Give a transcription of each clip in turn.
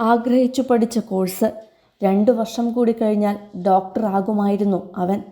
ആഗ്രഹിച്ചു പഠിച്ച കോഴ്സ്. രണ്ടു വർഷം കൂടി കഴിഞ്ഞാൽ ഡോക്ടറാകുമായിരുന്നു അവൻ.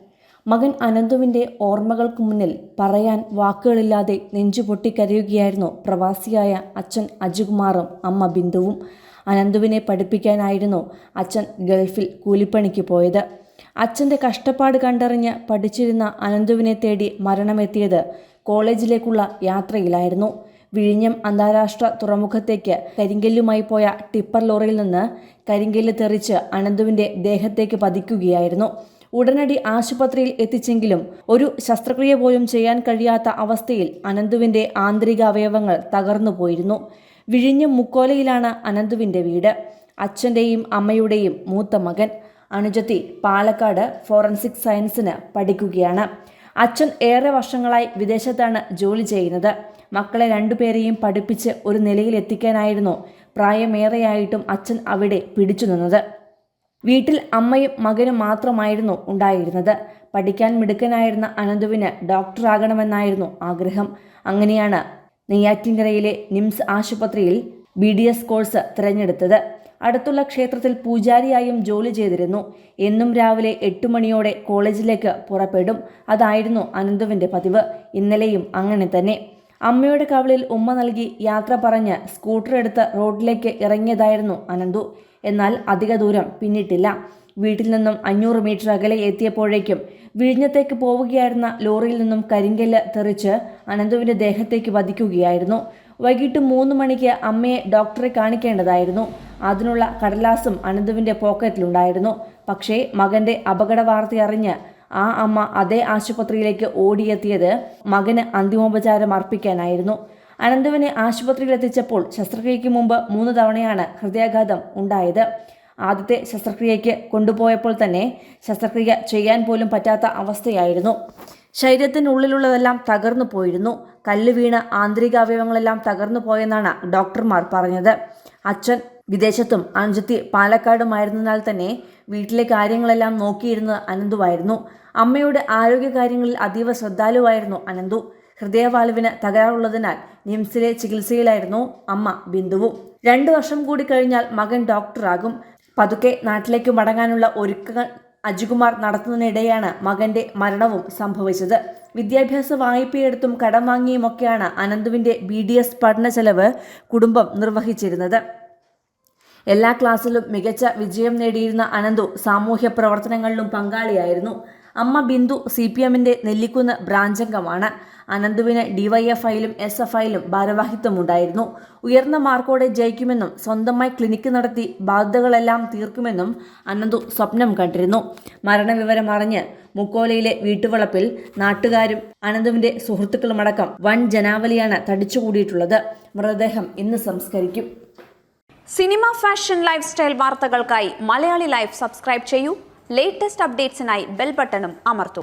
മകൻ അനന്തുവിന്റെ ഓർമ്മകൾക്ക് മുന്നിൽ പറയാൻ വാക്കുകളില്ലാതെ നെഞ്ചുപൊട്ടിക്കരയുകയായിരുന്നു പ്രവാസിയായ അച്ഛൻ അജുകുമാറും അമ്മ ബിന്ദുവും. അനന്തുവിനെ പഠിപ്പിക്കാനായിരുന്നു അച്ഛൻ ഗൾഫിൽ കൂലിപ്പണിക്ക് പോയത്. അച്ഛന്റെ കഷ്ടപ്പാട് കണ്ടറിഞ്ഞ് പഠിച്ചിരുന്ന അനന്തുവിനെ തേടി മരണമെത്തിയത് കോളേജിലേക്കുള്ള യാത്രയിലായിരുന്നു. വിഴിഞ്ഞം അന്താരാഷ്ട്ര തുറമുഖത്തേക്ക് കരിങ്കല്ലുമായി പോയ ടിപ്പർ ലോറിയിൽ നിന്ന് കരിങ്കല്ല് തെറിച്ച് അനന്തുവിന്റെ ദേഹത്തേക്ക് പതിക്കുകയായിരുന്നു. ഉടനടി ആശുപത്രിയിൽ എത്തിച്ചെങ്കിലും ഒരു ശസ്ത്രക്രിയ പോലും ചെയ്യാൻ കഴിയാത്ത അവസ്ഥയിൽ അനന്തുവിന്റെ ആന്തരിക അവയവങ്ങൾ തകർന്നു പോയിരുന്നു. വിഴിഞ്ഞം മുക്കോലയിലാണ് അനന്തുവിന്റെ വീട്. അച്ഛന്റെയും അമ്മയുടെയും മൂത്ത മകൻ അനുജത്തി പാലക്കാട് ഫോറൻസിക് സയൻസിന് പഠിക്കുകയാണ്. അച്ഛൻ ഏറെ വർഷങ്ങളായി വിദേശത്താണ് ജോലി ചെയ്യുന്നത്. മക്കളെ രണ്ടുപേരെയും പഠിപ്പിച്ച് ഒരു നിലയിൽ എത്തിക്കാനായിരുന്നു പ്രായമേറെയായിട്ടും അച്ഛൻ അവിടെ പിടിച്ചു നിന്നത്. വീട്ടിൽ അമ്മയും മകനും മാത്രമായിരുന്നു ഉണ്ടായിരുന്നത്. പഠിക്കാൻ മിടുക്കനായിരുന്ന അനന്തുവിന് ഡോക്ടറാകണമെന്നായിരുന്നു ആഗ്രഹം. അങ്ങനെയാണ് നെയ്യാറ്റിൻകരയിലെ നിംസ് ആശുപത്രിയിൽ ബി ഡി എസ് കോഴ്സ് തിരഞ്ഞെടുത്തത്. അടുത്തുള്ള ക്ഷേത്രത്തിൽ പൂജാരിയായും ജോലി ചെയ്തിരുന്നു. എന്നും രാവിലെ എട്ട് മണിയോടെ കോളേജിലേക്ക് പുറപ്പെടും. അതായിരുന്നു അനന്തുവിന്റെ പതിവ്. ഇന്നലെയും അങ്ങനെ തന്നെ. അമ്മയുടെ കവളിൽ ഉമ്മ നൽകി യാത്ര പറഞ്ഞ് സ്കൂട്ടർ എടുത്ത് റോഡിലേക്ക് ഇറങ്ങിയതായിരുന്നു അനന്തു. എന്നാൽ അധിക ദൂരം പിന്നിട്ടില്ല. വീട്ടിൽ നിന്നും അഞ്ഞൂറ് മീറ്റർ അകലെ എത്തിയപ്പോഴേക്കും വിഴിഞ്ഞത്തേക്ക് പോവുകയായിരുന്ന ലോറിയിൽ നിന്നും കരിങ്കല്ല് തെറിച്ച് അനന്തുവിന്റെ ദേഹത്തേക്ക് വധിക്കുകയായിരുന്നു. വൈകിട്ട് മൂന്ന് മണിക്ക് അമ്മയെ ഡോക്ടറെ കാണിക്കേണ്ടതായിരുന്നു. അതിനുള്ള കടലാസും അനന്തുവിന്റെ പോക്കറ്റിലുണ്ടായിരുന്നു. പക്ഷേ മകന്റെ അപകട വാർത്തയറിഞ്ഞ് ആ അമ്മ അതേ ആശുപത്രിയിലേക്ക് ഓടിയെത്തിയത് മകന് അന്തിമോപചാരം അർപ്പിക്കാനായിരുന്നു. അനന്തുവിനെ ആശുപത്രിയിലെത്തിച്ചപ്പോൾ ശസ്ത്രക്രിയയ്ക്ക് മുമ്പ് മൂന്ന് തവണയാണ് ഹൃദയാഘാതം ഉണ്ടായത്. ആദ്യത്തെ ശസ്ത്രക്രിയയ്ക്ക് കൊണ്ടുപോയപ്പോൾ തന്നെ ശസ്ത്രക്രിയ ചെയ്യാൻ പോലും പറ്റാത്ത അവസ്ഥയായിരുന്നു. ശരീരത്തിനുള്ളിലുള്ളതെല്ലാം തകർന്നു പോയിരുന്നു. കല്ല് വീണ് ആന്തരിക അവയവങ്ങളെല്ലാം തകർന്നു പോയെന്നാണ് ഡോക്ടർമാർ പറഞ്ഞത്. അച്ഛൻ വിദേശത്തും അനുജത്തി പാലക്കാടുമായിരുന്നതിനാൽ തന്നെ വീട്ടിലെ കാര്യങ്ങളെല്ലാം നോക്കിയിരുന്നത് അനന്തുവായിരുന്നു. അമ്മയുടെ ആരോഗ്യകാര്യങ്ങളിൽ അതീവ ശ്രദ്ധാലുവായിരുന്നു അനന്തു. ഹൃദയവാൽവിന് തകരാറുള്ളതിനാൽ നിംസിലെ ചികിത്സയിലായിരുന്നു അമ്മ ബിന്ദുവും. രണ്ടു വർഷം കൂടി കഴിഞ്ഞാൽ മകൻ ഡോക്ടറാകും. പതുക്കെ നാട്ടിലേക്ക് മടങ്ങാനുള്ള ഒരുക്കങ്ങൾ അജികുമാർ നടത്തുന്നതിനിടെയാണ് മകന്റെ മരണവും സംഭവിച്ചത്. വിദ്യാഭ്യാസ വായ്പയെടുത്തും കടം വാങ്ങിയുമൊക്കെയാണ് അനന്തുവിന്റെ ബി ഡി എസ് പഠന ചെലവ് കുടുംബം നിർവഹിച്ചിരുന്നത്. എല്ലാ ക്ലാസ്സിലും മികച്ച വിജയം നേടിയിരുന്ന അനന്തു സാമൂഹ്യ പ്രവർത്തനങ്ങളിലും പങ്കാളിയായിരുന്നു. അമ്മ ബിന്ദു സി പി എമ്മിന്റെ നെല്ലിക്കുന്ന് ബ്രാഞ്ചംഗമാണ്. അനന്തുവിന് ഡിവൈഎഫ്ഐയിലും എസ് എഫ് ഐയിലും ഭാരവാഹിത്വമുണ്ടായിരുന്നു. ഉയർന്ന മാർക്കോടെ ജയിക്കുമെന്നും സ്വന്തമായി ക്ലിനിക്ക് നടത്തി ബാധ്യതകളെല്ലാം തീർക്കുമെന്നും അനന്തു സ്വപ്നം കണ്ടിരുന്നു. മരണവിവരം അറിഞ്ഞ് മുക്കോലയിലെ വീട്ടുവളപ്പിൽ നാട്ടുകാരും അനന്തുവിന്റെ സുഹൃത്തുക്കളുമടക്കം വൻ ജനാവലിയാണ് തടിച്ചുകൂടിയിട്ടുള്ളത്. മൃതദേഹം ഇന്ന് സംസ്കരിക്കും. സിനിമ ഫാഷൻ ലൈഫ് സ്റ്റൈൽ വാർത്തകൾക്കായി മലയാളി ലൈഫ് സബ്സ്ക്രൈബ് ചെയ്യൂ. ലേറ്റസ്റ്റ് അപ്ഡേറ്റ്സിനായി ബെൽ ബട്ടണും അമർത്തും.